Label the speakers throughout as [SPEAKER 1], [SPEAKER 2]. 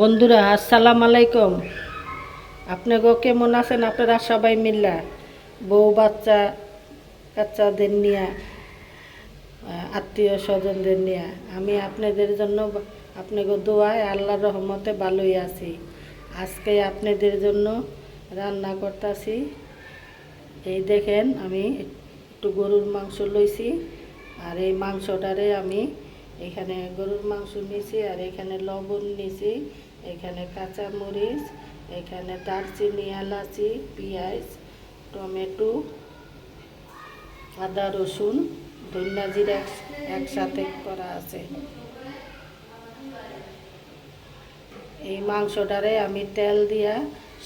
[SPEAKER 1] বন্ধুরা, আসসালাম আলাইকুম। আপনি গো কেমন আছেন? আপনারা সবাই মিল্লা, বউ বাচ্চা কাচ্চাদের নিয়ে আত্মীয় স্বজনদের নিয়ে, আমি আপনাদের জন্য আপনাকে দোয়ায় আল্লাহর রহমতে ভালোই আছি। আজকে আপনাদের জন্য রান্না করতেছি। এই দেখেন, আমি একটু গরুর মাংস লইছি, আর এই মাংসটারে আমি এখানে গরুর মাংস নিয়েছি আর এখানে লবণ নিয়েছি এখানে কাঁচা মরিচ, এখানে দারচিনি, এলাচি, পেঁয়াজ, টমেটো, আদা, রসুন, ধনিয়া জিরা একসাথে করা আছে। এই মাংসটারে আমি তেল দিয়া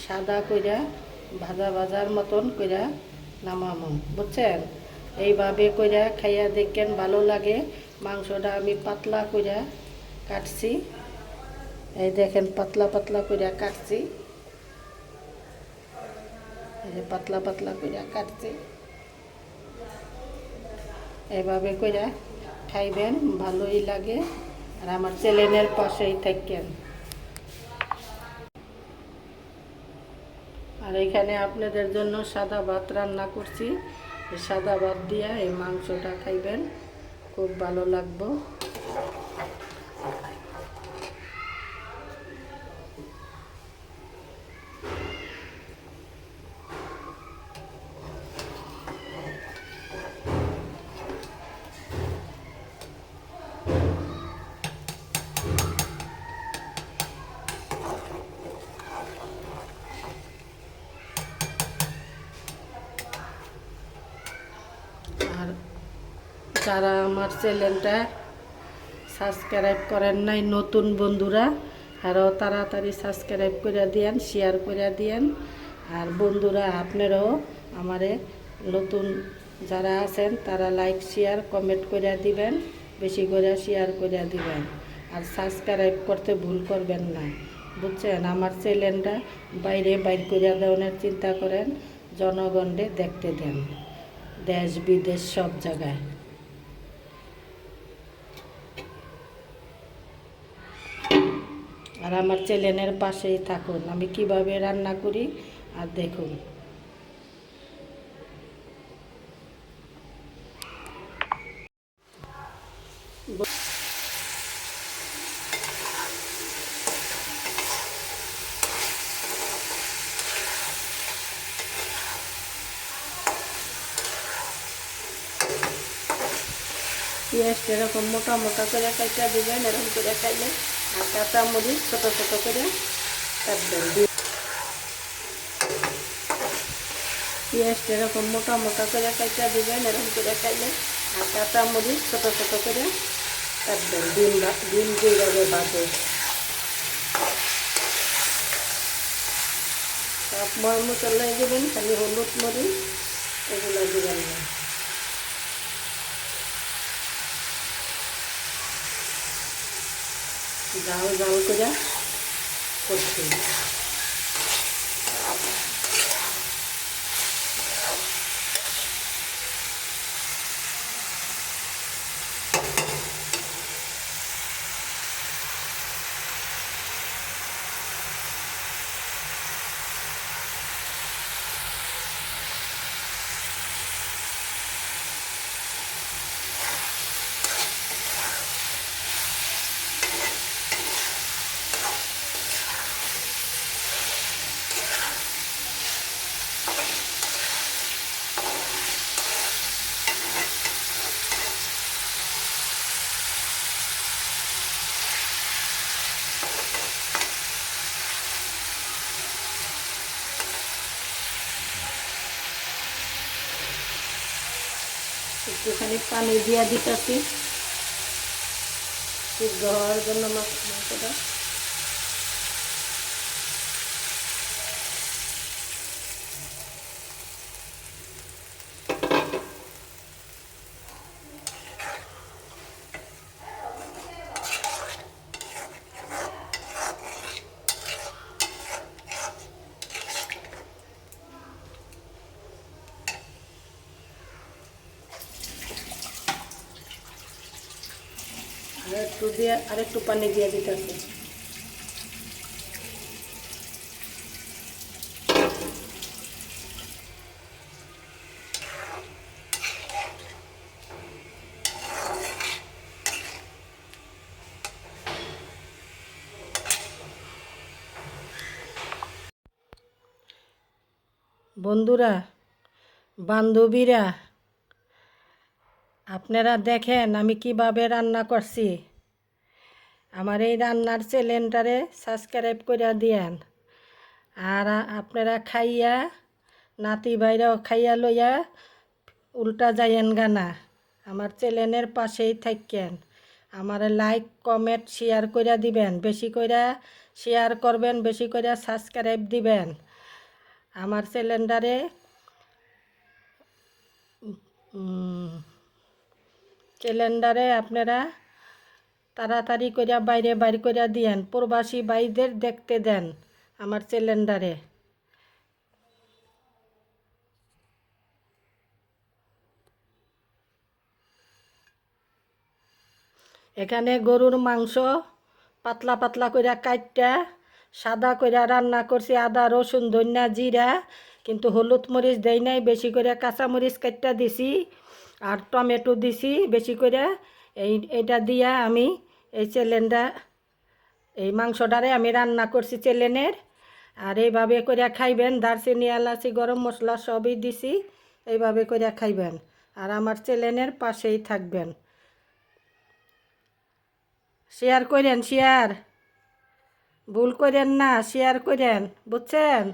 [SPEAKER 1] সাদা কইরা, ভাজা ভাজার মতন কইরা নামামো, বুঝছেন? এইভাবে কইরা খাইয়া দেখেন ভালো লাগে। মাংসটা আমি পাতলা কইরা কাটছি। এই দেখেন, পাতলা পাতলা কইরা কাটছি। এই পাতলা পাতলা কইরা কাটছি। এভাবে কইরা খাইবেন, ভালোই লাগে। আর আমার চ্যানেলের পাশেই থাকেন। আর এখানে আপনাদের জন্য সাদা ভাত রান্না করছি। সাদা ভাত দিয়া এই মাংসটা খাইবেন। খুব ভালো লাগবো। যারা আমার চ্যানেলটা সাবস্ক্রাইব করেন নাই, নতুন বন্ধুরা আরও তাড়াতাড়ি সাবস্ক্রাইব করে দিয়েন শেয়ার করে দিয়েন। আর বন্ধুরা, আপনারাও আমারে নতুন যারা আছেন, তারা লাইক শেয়ার কমেন্ট করে দিবেন, বেশি করে শেয়ার করে দিবেন। আর সাবস্ক্রাইব করতে ভুল করবেন না। বুঝছেন? আমার চ্যানেলটা বাইরে বাইর করে দেওয়ার চিন্তা করেন জনগণে দেখতে দেন। দেশ, বিদেশ, সব জায়গায়। আর আমার চ্যানেলের পাশেই থাকুন। আমি কীভাবে রান্না করি, আর দেখুন। পেঁয়াজটা এরকম মোটা মোটা করে কাটা দিবেন, এরকম করে খাইলে আর কাঁচা মরিচ ছোটো ছোটো করে কাটবেন পেঁয়াজটা এরকম মোটা মোটা করে কাটা দিবেন, এরকম করে খাইলে আর কাঁচা মরিচ ছোটো ছোটো করে কাটবেন ডিম ডিম যেভাবে বাজে। সব ময় মশলাই দেবেন, খালি হলুদ মরিচ, এগুলো দিবেন না। জাল জাল করে করছি। একটুখানি পানি দিয়া দিতেছি। সিদ্ধ হওয়ার জন্য মাংসটা একটু দিয়ে আর একটু পানি দিয়ে দিতে আছে বন্ধুরা, বান্ধবীরা, আপনারা দেখেন আমি কীভাবে রান্না করছি। আমার এই রান্নার চ্যানেলটারে সাবস্ক্রাইব করে দিয়েন। আর আপনারা খাইয়া, নাতি বাইরাও খাইয়া লইয়া উল্টা যাইয়েন গানা। আমার চ্যানেলের পাশেই থাকেন আমার লাইক, কমেন্ট, শেয়ার করে দিবেন। বেশি করে শেয়ার করবেন, বেশি করে সাবস্ক্রাইব দিবেন। আমার চ্যানেলটারে ক্যালেন্ডারে আপনারা তাড়াতাড়ি করিয়া বাইরে বাইর করিয়া দিয়েন, প্রবাসী বাইদের দেখতে দেন আমার ক্যালেন্ডারে এখানে গরুর মাংস পাতলা পাতলা কইরা কাটটা সাদা কইরা রান্না করছি আদা, রসুন ধনিয়া জিরা, কিন্তু হলুদ মরিচ দেই নাই, বেশি করে কাঁচা মরিচ কাটটা দিছি আর টমেটো দিছি, বেশি করে এই এটা দিয়া আমি এই চেলেনটা, এই মাংসটারে আমি রান্না করছি চেলেনের। আর এইভাবে করে খাইবেন, দারচিনি, এলাচি, গরম মশলা সবই দিছি, এইভাবে করে খাইবেন। আর আমার চ্যালেনের পাশেই থাকবেন। শেয়ার করেন, শেয়ার। ভুল করেন না, শেয়ার করেন, বুঝছেন?